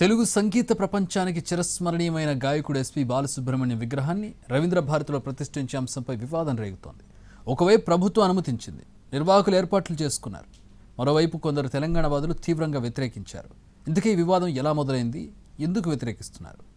తెలుగు సంగీత ప్రపంచానికి చిరస్మరణీయమైన గాయకుడు ఎస్పి బాలసుబ్రహ్మణ్యం విగ్రహాన్ని రవీంద్ర భారతిలో ప్రతిష్ఠించే అంశంపై వివాదం రేగుతోంది. ఒకవైపు ప్రభుత్వం అనుమతించింది. నిర్వాహకులు ఏర్పాట్లు చేసుకున్నారు. మరోవైపు కొందరు తెలంగాణ వాదులు తీవ్రంగా వ్యతిరేకించారు. ఇందుకే ఈ వివాదం ఎలా మొదలైంది? ఎందుకు వ్యతిరేకిస్తున్నారు?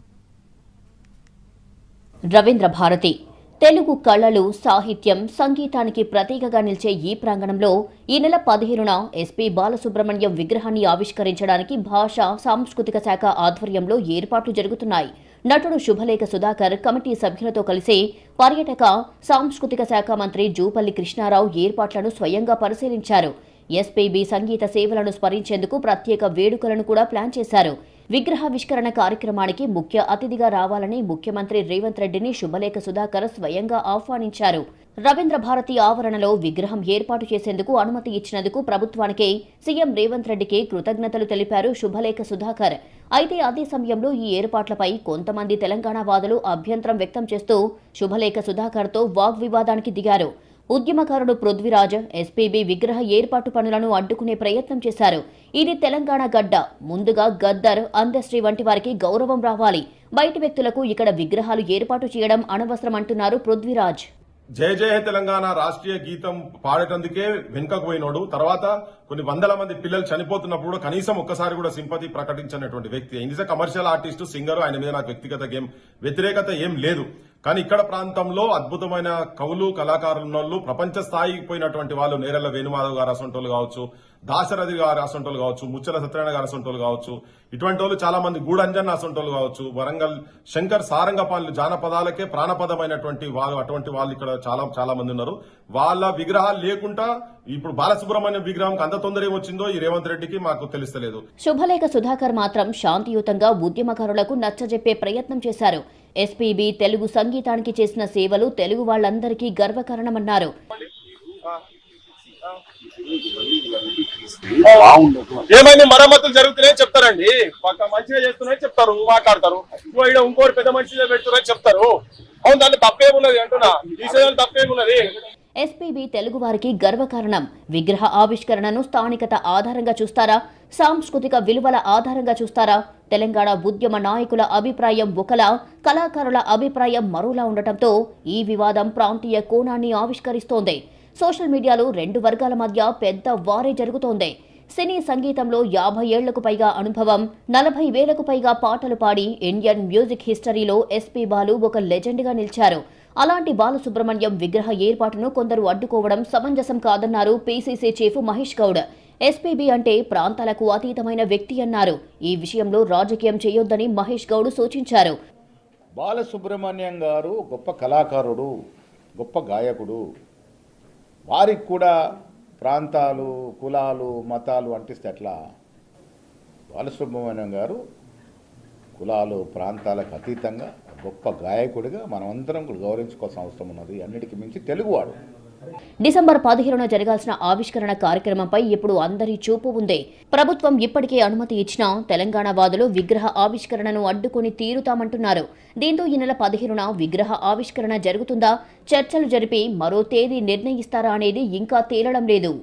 రవీంద్ర భారతి తెలుగు కళలు సాహిత్యం సంగీతానికి ప్రతీకగా నిలిచే ఈ ప్రాంగణంలో ఈ నెల పదిహేనున ఎస్పీ బాలసుబ్రహ్మణ్యం విగ్రహాన్ని ఆవిష్కరించడానికి భాష సాంస్కృతిక శాఖ ఆధ్వర్యంలో ఏర్పాట్లు జరుగుతున్నాయి. నటుడు శుభలేఖ సుధాకర్ కమిటీ సభ్యులతో కలిసి పర్యాటక సాంస్కృతిక శాఖ మంత్రి జూపల్లి కృష్ణారావు ఏర్పాట్లను స్వయంగా పరిశీలించారు. ఎస్పీబీ సంగీత సేవలను స్మరించేందుకు ప్రత్యేక వేడుకలను కూడా ప్లాన్ చేశారు. విగ్రహావిష్కరణ కార్యక్రమానికి ముఖ్య అతిథిగా రావాలని ముఖ్యమంత్రి రేవంత్ రెడ్డిని శుభలేఖ సుధాకర్ స్వయంగా ఆహ్వానించారు. రవీంద్ర భారతి ఆవరణలో విగ్రహం ఏర్పాటు చేసేందుకు అనుమతి ఇచ్చినందుకు ప్రభుత్వానికి సీఎం రేవంత్ రెడ్డికి కృతజ్ఞతలు తెలిపారు శుభలేఖ సుధాకర్. అయితే అదే సమయంలో ఈ ఏర్పాట్లపై కొంతమంది తెలంగాణ వాదులు అభ్యంతరం వ్యక్తం చేస్తూ శుభలేఖ సుధాకర్తో వాగ్వివాదానికి దిగారు. ఉద్యమకారుడు పృథ్వీరాజ్ ఎస్పీబీ విగ్రహ ఏర్పాటు పనులను అడ్డుకునే ప్రయత్నం చేశారు. ఇది తెలంగాణ గడ్డ. ముందుగా గద్దర్ అందశ్రీ వంటి వారికి గౌరవం రావాలి. బయటి వ్యక్తులకు ఇక్కడ విగ్రహాలు ఏర్పాటు చేయడం అనవసరం అంటున్నారు పృథ్వీరాజ్. జయ జయ తెలంగాణ రాష్ట్రీయ గీతం పాడేటందుకే వెనుకకు పోయినోడు. తర్వాత కొన్ని వందల మంది పిల్లలు చనిపోతున్నప్పుడు కనీసం ఒక్కసారి కూడా సింపతి ప్రకటించినటువంటి వ్యక్తి. ఈజ్ కమర్షియల్ ఆర్టిస్ట్ సింగర్ ఆయన మీద నాకు వ్యక్తిగత గేమ్ వ్యతిరేకత ఏం లేదు. కానీ ఇక్కడ ప్రాంతంలో అద్భుతమైన కవులు కళాకారులు ప్రపంచ స్థాయికి పోయినటువంటి వాళ్ళు నేరెళ్ళ వేణుమాధవ్ గారు అసంటోళ్ళు కావచ్చు దాశరథి గారు అసంటోళ్ళు కావచ్చు ముచ్చల సత్యనారాయణ గారు అసంటోళ్ళు కావచ్చు ఇటువంటి వాళ్ళు చాలా మంది గూడంజన్ అసంటోళ్ళు కావచ్చు వరంగల్ శంకర్ సారంగపాన్లు జానపదాలకే ప్రాణపదమైనటువంటి వాళ్ళు అటువంటి వాళ్ళు ఇక్కడ చాలా చాలా మంది ఉన్నారు. వాళ్ళ విగ్రహాలు లేకుండా ఇప్పుడు బాలసుబ్రహ్మణ్యం విగ్రహంకి అంత తొందర ఏమొచ్చిందో ఈ రేవంత్ రెడ్డికి మాకు తెలుస్తలేదు. శుభలేఖ సుధాకర్ మాత్రం శాంతియుతంగా ఉద్యమకారులకు నచ్చజెప్పే ప్రయత్నం చేశారు. ఎస్పీబీ తెలుగు సంగీతానికి చేసిన సేవలు తెలుగు వాళ్ళందరికీ గర్వకారణమన్నారు. ఏమైంది? మరమ్మతులు జరుగుతున్నాయని చెప్తారండి. మంచిగా చేస్తున్నాయని చెప్తారు మాట్లాడతారు. ఇంకో ఈడ ఇంకోటి పెద్ద మంచిగా పెడుతున్నారని చెప్తారు. అవును దాంట్లో తప్పేమున్నది అంటున్నా. తీసేదాన్ని తప్పేమున్నది? ఎస్పీబీ తెలుగువారికి గర్వకారణం. విగ్రహ ఆవిష్కరణను స్థానికత ఆధారంగా చూస్తారా? సాంస్కృతిక విలువల ఆధారంగా చూస్తారా? తెలంగాణ ఉద్యమ నాయకుల అభిప్రాయం ఒకలా కళాకారుల అభిప్రాయం మరోలా ఉండటంతో ఈ వివాదం ప్రాంతీయ కోణాన్ని ఆవిష్కరిస్తోంది. సోషల్ మీడియాలో రెండు వర్గాల మధ్య పెద్ద వారే జరుగుతోంది. సినీ సంగీతంలో యాభై ఏళ్ళకు పైగా అనుభవం నలభై వేలకు పైగా పాటలు పాడి ఇండియన్ మ్యూజిక్ హిస్టరీలో ఎస్పీ బాలు ఒక లెజెండ్గా నిలిచారు. అలాంటి బాలసుబ్రహ్మణ్యం విగ్రహ ఏర్పాటును కొందరు అడ్డుకోవడం సమంజసం కాదన్నారు PCC chief Mahesh Goud. SPB అంటే ప్రాంతాలకు అతీతమైన వ్యక్తి అన్నారు. ఈ విషయంలో రాజకీయం చేయొద్దని మహేష్ గౌడ్ సూచించారు. బాలసుబ్రహ్మణ్యం గారు గొప్ప కళాకారుడు గొప్ప గాయకుడు. వారికి కూడా ప్రాంతాలు కులాలు మతాలు అంటిస్తే ఎట్లా? బాలసుబ్రహ్మణ్యం గారు కులాలు ప్రాంతాలకు అతీతంగా గొప్ప గాయకుడిగా మనమందరం కూడా గౌరవించుకోవాల్సిన అవసరం ఉన్నది. అన్నిటికీ మించి తెలుగువాడు. డిసెంబర్ పదిహేనున జరగాల్సిన ఆవిష్కరణ కార్యక్రమంపై ఇప్పుడు అందరి చూపు ఉంది. ప్రభుత్వం ఇప్పటికే అనుమతి ఇచ్చినా తెలంగాణ వాదులు విగ్రహ ఆవిష్కరణను అడ్డుకొని తీరుతామంటున్నారు. దీంతో ఈ నెల పదిహేనున విగ్రహ ఆవిష్కరణ జరుగుతుందా? చర్చలు జరిపి మరో తేదీ నిర్ణయిస్తారా అనేది ఇంకా తేలడం లేదు.